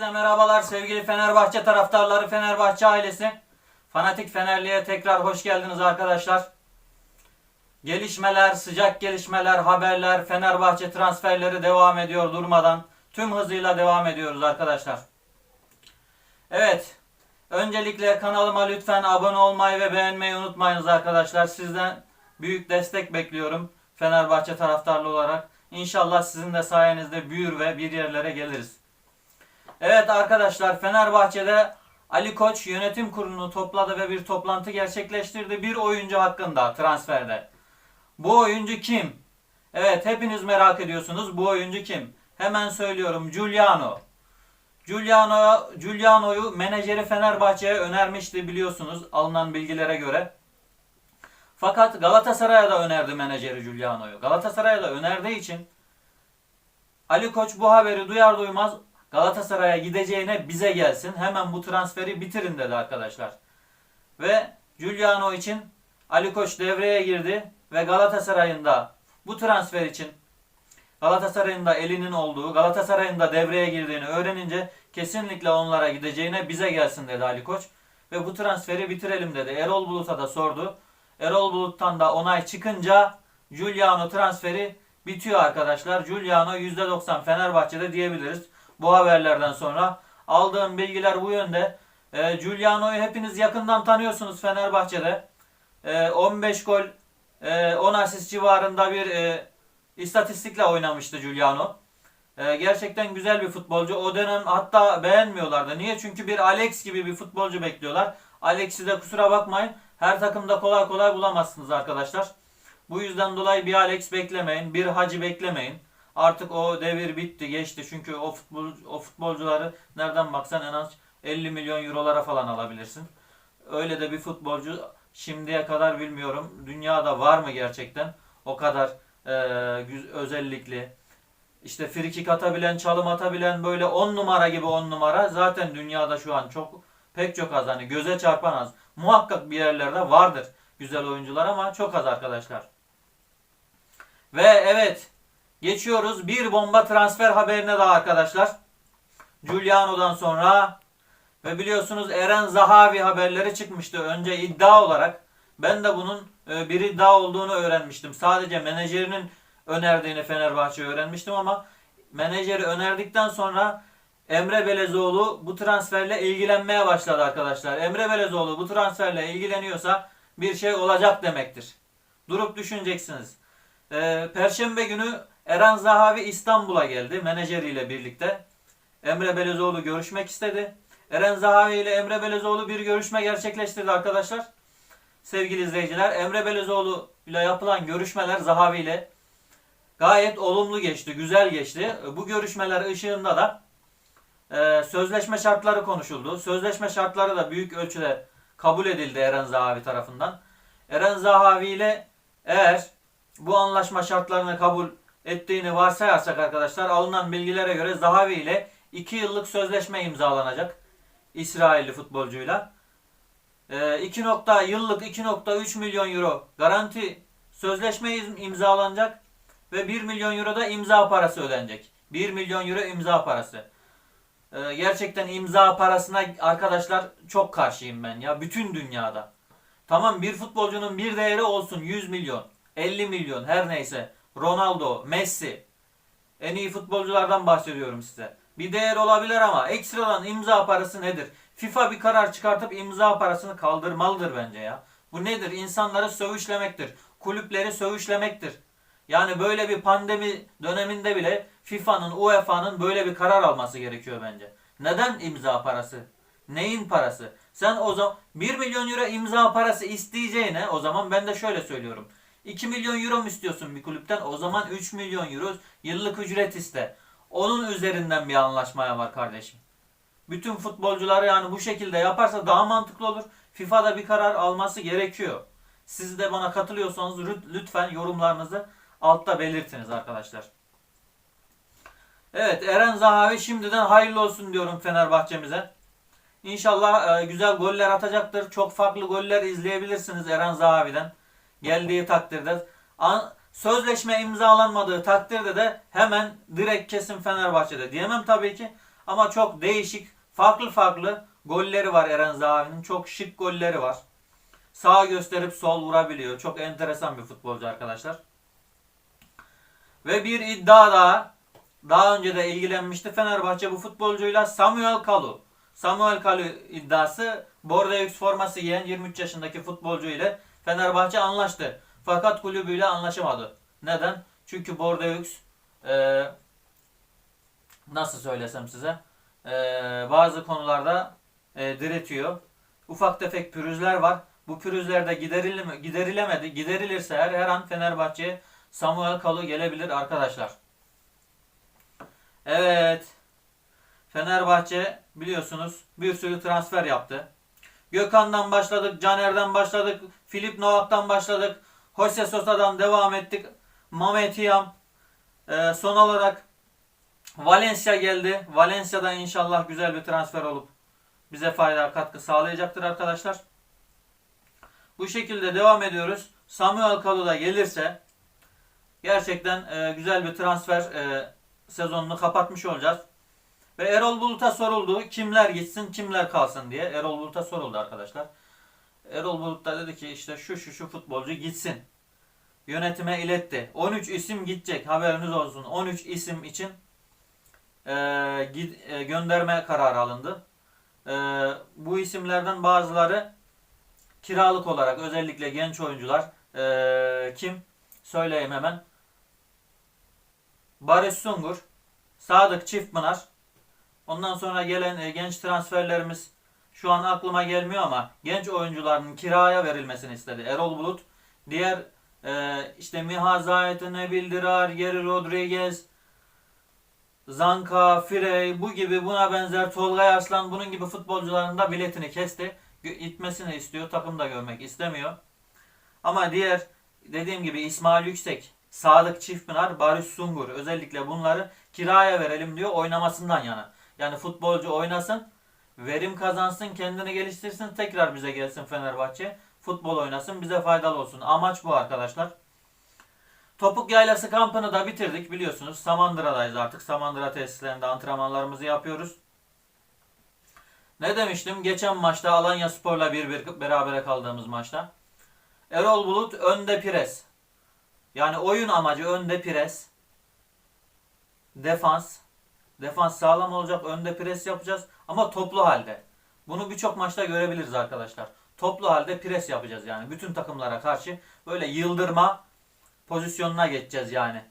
Herkese merhabalar sevgili Fenerbahçe taraftarları, Fenerbahçe ailesi. Fanatik Fenerli'ye tekrar hoş geldiniz arkadaşlar. Gelişmeler, sıcak gelişmeler, haberler, Fenerbahçe transferleri devam ediyor durmadan. Tüm hızıyla devam ediyoruz arkadaşlar. Evet, öncelikle kanalıma lütfen abone olmayı ve beğenmeyi unutmayınız arkadaşlar. Sizden büyük destek bekliyorum Fenerbahçe taraftarlı olarak. İnşallah sizin de sayenizde büyür ve bir yerlere geliriz. Evet arkadaşlar Fenerbahçe'de Ali Koç yönetim kurulunu topladı ve bir toplantı gerçekleştirdi. Bir oyuncu hakkında transferde. Bu oyuncu kim? Evet hepiniz merak ediyorsunuz. Bu oyuncu kim? Hemen söylüyorum. Giuliano. Giuliano, Giuliano'yu menajeri Fenerbahçe'ye önermişti biliyorsunuz alınan bilgilere göre. Fakat Galatasaray'a da önerdi menajeri Giuliano'yu. Galatasaray'a da önerdiği için Ali Koç bu haberi duyar duymaz Galatasaray'a gideceğine bize gelsin. Hemen bu transferi bitirin dedi arkadaşlar. Ve Giuliano için Ali Koç devreye girdi ve Galatasaray'ın da bu transfer için Galatasaray'ın da elinin olduğu, Galatasaray'ın da devreye girdiğini öğrenince kesinlikle onlara gideceğine bize gelsin dedi Ali Koç. Ve bu transferi bitirelim dedi. Erol Bulut'a da sordu. Erol Bulut'tan da onay çıkınca Giuliano transferi bitiyor arkadaşlar. Giuliano %90 Fenerbahçe'de diyebiliriz. Bu haberlerden sonra aldığım bilgiler bu yönde. E, Giuliano'yu hepiniz yakından tanıyorsunuz Fenerbahçe'de. E, 15 gol, e, 10 asist civarında bir e, istatistikle oynamıştı Giuliano. E, gerçekten güzel bir futbolcu. O dönem hatta beğenmiyorlardı. Niye? Çünkü bir Alex gibi bir futbolcu bekliyorlar. Alex'i de kusura bakmayın. Her takımda kolay kolay bulamazsınız arkadaşlar. Bu yüzden dolayı bir Alex beklemeyin. Bir Hacı beklemeyin. Artık o devir bitti, geçti. Çünkü o futbol o futbolcuları nereden baksan en az 50 milyon eurolara falan alabilirsin. Öyle de bir futbolcu şimdiye kadar bilmiyorum. Dünyada var mı gerçekten? O kadar e, özellikli. İşte frikik atabilen, çalım atabilen böyle 10 numara gibi 10 numara. Zaten dünyada şu an çok pek çok az hani göze çarpan az. Muhakkak bir yerlerde vardır güzel oyuncular ama çok az arkadaşlar. Ve evet Geçiyoruz bir bomba transfer haberine daha arkadaşlar. Giuliano'dan sonra ve biliyorsunuz Eren Zahavi haberleri çıkmıştı önce iddia olarak. Ben de bunun e, bir iddia olduğunu öğrenmiştim. Sadece menajerinin önerdiğini Fenerbahçe öğrenmiştim ama menajeri önerdikten sonra Emre Belezoğlu bu transferle ilgilenmeye başladı arkadaşlar. Emre Belezoğlu bu transferle ilgileniyorsa bir şey olacak demektir. Durup düşüneceksiniz. Ee, Perşembe günü Eren Zahavi İstanbul'a geldi menajeriyle birlikte. Emre Belezoğlu görüşmek istedi. Eren Zahavi ile Emre Belezoğlu bir görüşme gerçekleştirdi arkadaşlar. Sevgili izleyiciler, Emre Belezoğlu ile yapılan görüşmeler Zahavi ile gayet olumlu geçti, güzel geçti. Bu görüşmeler ışığında da e, sözleşme şartları konuşuldu. Sözleşme şartları da büyük ölçüde kabul edildi Eren Zahavi tarafından. Eren Zahavi ile eğer bu anlaşma şartlarını kabul ettiğini varsayarsak arkadaşlar alınan bilgilere göre Zahavi ile 2 yıllık sözleşme imzalanacak İsrailli futbolcuyla. 2 nokta yıllık 2.3 milyon euro garanti sözleşme im- imzalanacak ve 1 milyon euro da imza parası ödenecek. 1 milyon euro imza parası. Ee, gerçekten imza parasına arkadaşlar çok karşıyım ben ya bütün dünyada. Tamam bir futbolcunun bir değeri olsun 100 milyon, 50 milyon her neyse. Ronaldo, Messi. En iyi futbolculardan bahsediyorum size. Bir değer olabilir ama ekstradan imza parası nedir? FIFA bir karar çıkartıp imza parasını kaldırmalıdır bence ya. Bu nedir? İnsanları sövüşlemektir. Kulüpleri sövüşlemektir. Yani böyle bir pandemi döneminde bile FIFA'nın, UEFA'nın böyle bir karar alması gerekiyor bence. Neden imza parası? Neyin parası? Sen o zaman 1 milyon euro imza parası isteyeceğine o zaman ben de şöyle söylüyorum. 2 milyon euro mu istiyorsun bir kulüpten? O zaman 3 milyon euro yıllık ücret iste. Onun üzerinden bir anlaşmaya var kardeşim. Bütün futbolcular yani bu şekilde yaparsa daha mantıklı olur. FIFA'da bir karar alması gerekiyor. Siz de bana katılıyorsanız lüt- lütfen yorumlarınızı altta belirtiniz arkadaşlar. Evet Eren Zahavi şimdiden hayırlı olsun diyorum Fenerbahçe'mize. İnşallah e, güzel goller atacaktır. Çok farklı goller izleyebilirsiniz Eren Zahavi'den. Geldiği takdirde. Sözleşme imzalanmadığı takdirde de hemen direkt kesin Fenerbahçe'de diyemem tabii ki. Ama çok değişik, farklı farklı golleri var Eren Zahavi'nin. Çok şık golleri var. Sağ gösterip sol vurabiliyor. Çok enteresan bir futbolcu arkadaşlar. Ve bir iddia daha. Daha önce de ilgilenmişti Fenerbahçe bu futbolcuyla Samuel Kalu. Samuel Kalu iddiası Bordeaux forması giyen 23 yaşındaki futbolcu ile Fenerbahçe anlaştı. Fakat kulübüyle anlaşamadı. Neden? Çünkü Bordeaux e, nasıl söylesem size e, bazı konularda e, diretiyor. Ufak tefek pürüzler var. Bu pürüzler de giderilemedi. Giderilirse her, her an Fenerbahçe'ye Samuel Kalu gelebilir arkadaşlar. Evet. Fenerbahçe biliyorsunuz bir sürü transfer yaptı. Gökhan'dan başladık, Caner'den başladık, Filip Novak'tan başladık, Jose Sosa'dan devam ettik, Mehmet Hiyam. Ee, son olarak Valencia geldi. Valencia'da inşallah güzel bir transfer olup bize fayda katkı sağlayacaktır arkadaşlar. Bu şekilde devam ediyoruz. Samuel Kalu da gelirse gerçekten e, güzel bir transfer e, sezonunu kapatmış olacağız. Ve Erol Bulut'a soruldu kimler gitsin kimler kalsın diye. Erol Bulut'a soruldu arkadaşlar. Erol Bulut da dedi ki işte şu şu şu futbolcu gitsin. Yönetime iletti. 13 isim gidecek haberiniz olsun. 13 isim için e, gid, e, gönderme kararı alındı. E, bu isimlerden bazıları kiralık olarak özellikle genç oyuncular e, kim? Söyleyeyim hemen. Barış Sungur, Sadık Çiftpınar, ondan sonra gelen e, genç transferlerimiz şu an aklıma gelmiyor ama genç oyuncuların kiraya verilmesini istedi. Erol Bulut, diğer e, işte Miha Zayet'e Nebil Dirar, Geri Rodriguez, Zanka, Firey bu gibi buna benzer Tolga Arslan bunun gibi futbolcuların da biletini kesti. Gitmesini istiyor. Takım da görmek istemiyor. Ama diğer dediğim gibi İsmail Yüksek, Sadık Çiftpınar, Barış Sungur özellikle bunları kiraya verelim diyor oynamasından yana. Yani futbolcu oynasın, verim kazansın, kendini geliştirsin, tekrar bize gelsin Fenerbahçe. Futbol oynasın, bize faydalı olsun. Amaç bu arkadaşlar. Topuk Yaylası kampını da bitirdik biliyorsunuz. Samandıra'dayız artık. Samandıra tesislerinde antrenmanlarımızı yapıyoruz. Ne demiştim? Geçen maçta Alanya Spor'la bir bir berabere kaldığımız maçta. Erol Bulut önde pres. Yani oyun amacı önde pres. Defans. Defans sağlam olacak. Önde pres yapacağız. Ama toplu halde. Bunu birçok maçta görebiliriz arkadaşlar. Toplu halde pres yapacağız yani. Bütün takımlara karşı böyle yıldırma pozisyonuna geçeceğiz yani.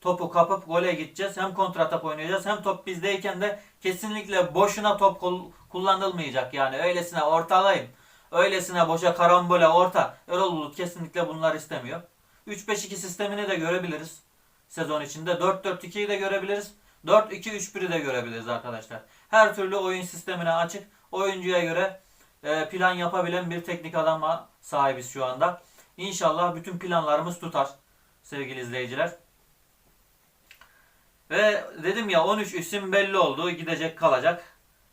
Topu kapıp gole gideceğiz. Hem kontratak oynayacağız hem top bizdeyken de kesinlikle boşuna top kul- kullanılmayacak yani. Öylesine ortalayın. Öylesine boşa karambole orta. Erol Bulut kesinlikle bunlar istemiyor. 3-5-2 sistemini de görebiliriz sezon içinde. 4-4-2'yi de görebiliriz. 4-2-3-1'i de görebiliriz arkadaşlar. Her türlü oyun sistemine açık. Oyuncuya göre e, plan yapabilen bir teknik adama sahibiz şu anda. İnşallah bütün planlarımız tutar sevgili izleyiciler. Ve dedim ya 13 isim belli oldu. Gidecek kalacak.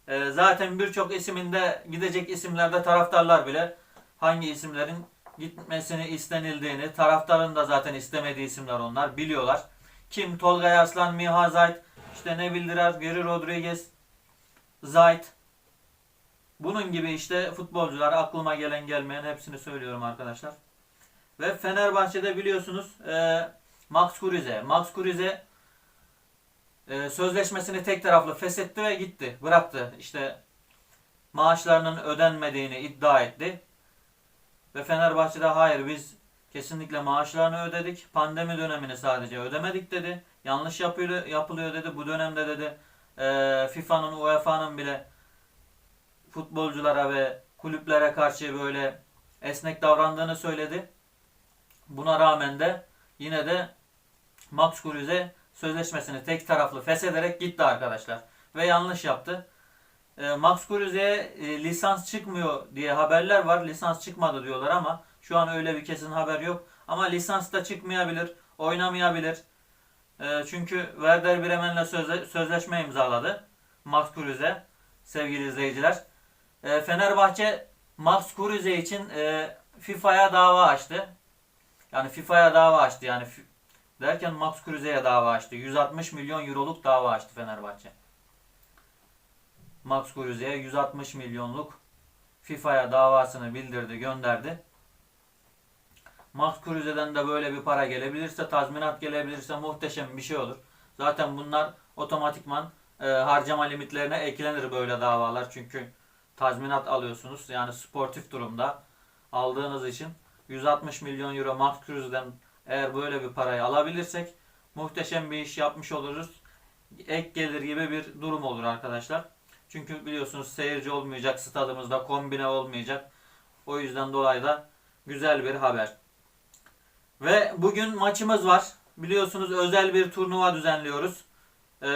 Ee, zaten birçok isiminde gidecek isimlerde taraftarlar bile hangi isimlerin gitmesini istenildiğini, taraftarın da zaten istemediği isimler onlar biliyorlar. Kim? Tolga Arslan, Miha Zayt, işte ne bildirer, Geri Rodriguez, Zayt. Bunun gibi işte futbolcular aklıma gelen gelmeyen hepsini söylüyorum arkadaşlar. Ve Fenerbahçe'de biliyorsunuz e, Max Kruse. Max Kruse e, sözleşmesini tek taraflı feshetti ve gitti. Bıraktı. İşte maaşlarının ödenmediğini iddia etti. Ve Fenerbahçe'de hayır biz kesinlikle maaşlarını ödedik. Pandemi dönemini sadece ödemedik dedi. Yanlış yapıyor, yapılıyor dedi. Bu dönemde dedi e, FIFA'nın UEFA'nın bile futbolculara ve kulüplere karşı böyle esnek davrandığını söyledi. Buna rağmen de yine de Max Kruse sözleşmesini tek taraflı feshederek gitti arkadaşlar. Ve yanlış yaptı. E, Max Kruse'ye e, lisans çıkmıyor diye haberler var. Lisans çıkmadı diyorlar ama şu an öyle bir kesin haber yok. Ama lisans da çıkmayabilir, oynamayabilir. E, çünkü Werder Bremen'le sözle, sözleşme imzaladı. Max Kruse sevgili izleyiciler. E, Fenerbahçe Max Kruse için e, FIFA'ya dava açtı. Yani FIFA'ya dava açtı. Yani derken Max Kruse'ye dava açtı. 160 milyon euroluk dava açtı Fenerbahçe. Max Kruse'ye 160 milyonluk FIFA'ya davasını bildirdi, gönderdi. Max Kruse'den de böyle bir para gelebilirse, tazminat gelebilirse muhteşem bir şey olur. Zaten bunlar otomatikman e, harcama limitlerine eklenir böyle davalar. Çünkü tazminat alıyorsunuz. Yani sportif durumda aldığınız için 160 milyon euro Max Kruse'den eğer böyle bir parayı alabilirsek muhteşem bir iş yapmış oluruz. Ek gelir gibi bir durum olur arkadaşlar. Çünkü biliyorsunuz seyirci olmayacak stadımızda kombine olmayacak. O yüzden dolayı da güzel bir haber. Ve bugün maçımız var. Biliyorsunuz özel bir turnuva düzenliyoruz. Ee,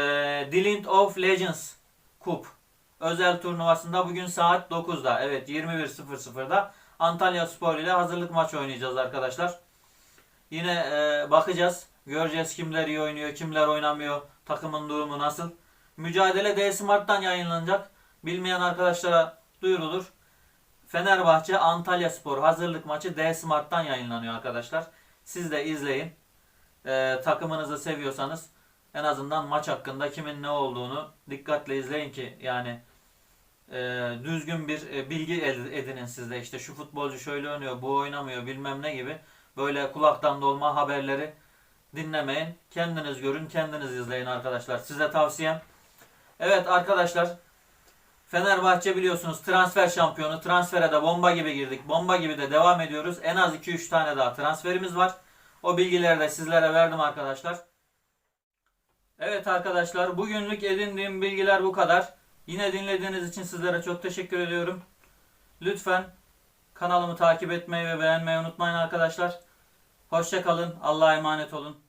League of Legends Kup özel turnuvasında bugün saat 9'da evet 21.00'da Antalya Spor ile hazırlık maçı oynayacağız arkadaşlar. Yine e, bakacağız. Göreceğiz kimler iyi oynuyor, kimler oynamıyor, takımın durumu nasıl. Mücadele D Smart'tan yayınlanacak. Bilmeyen arkadaşlara duyurulur. Fenerbahçe Antalya Spor hazırlık maçı D Smart'tan yayınlanıyor arkadaşlar. Siz de izleyin. E, takımınızı seviyorsanız en azından maç hakkında kimin ne olduğunu dikkatle izleyin ki yani e, düzgün bir e, bilgi ed- edinin sizde işte şu futbolcu şöyle oynuyor bu oynamıyor bilmem ne gibi böyle kulaktan dolma haberleri dinlemeyin. Kendiniz görün kendiniz izleyin arkadaşlar. Size tavsiyem. Evet arkadaşlar Fenerbahçe biliyorsunuz transfer şampiyonu transfere de bomba gibi girdik bomba gibi de devam ediyoruz en az 2-3 tane daha transferimiz var o bilgileri de sizlere verdim arkadaşlar Evet arkadaşlar bugünlük edindiğim bilgiler bu kadar. Yine dinlediğiniz için sizlere çok teşekkür ediyorum. Lütfen kanalımı takip etmeyi ve beğenmeyi unutmayın arkadaşlar. Hoşça kalın. Allah'a emanet olun.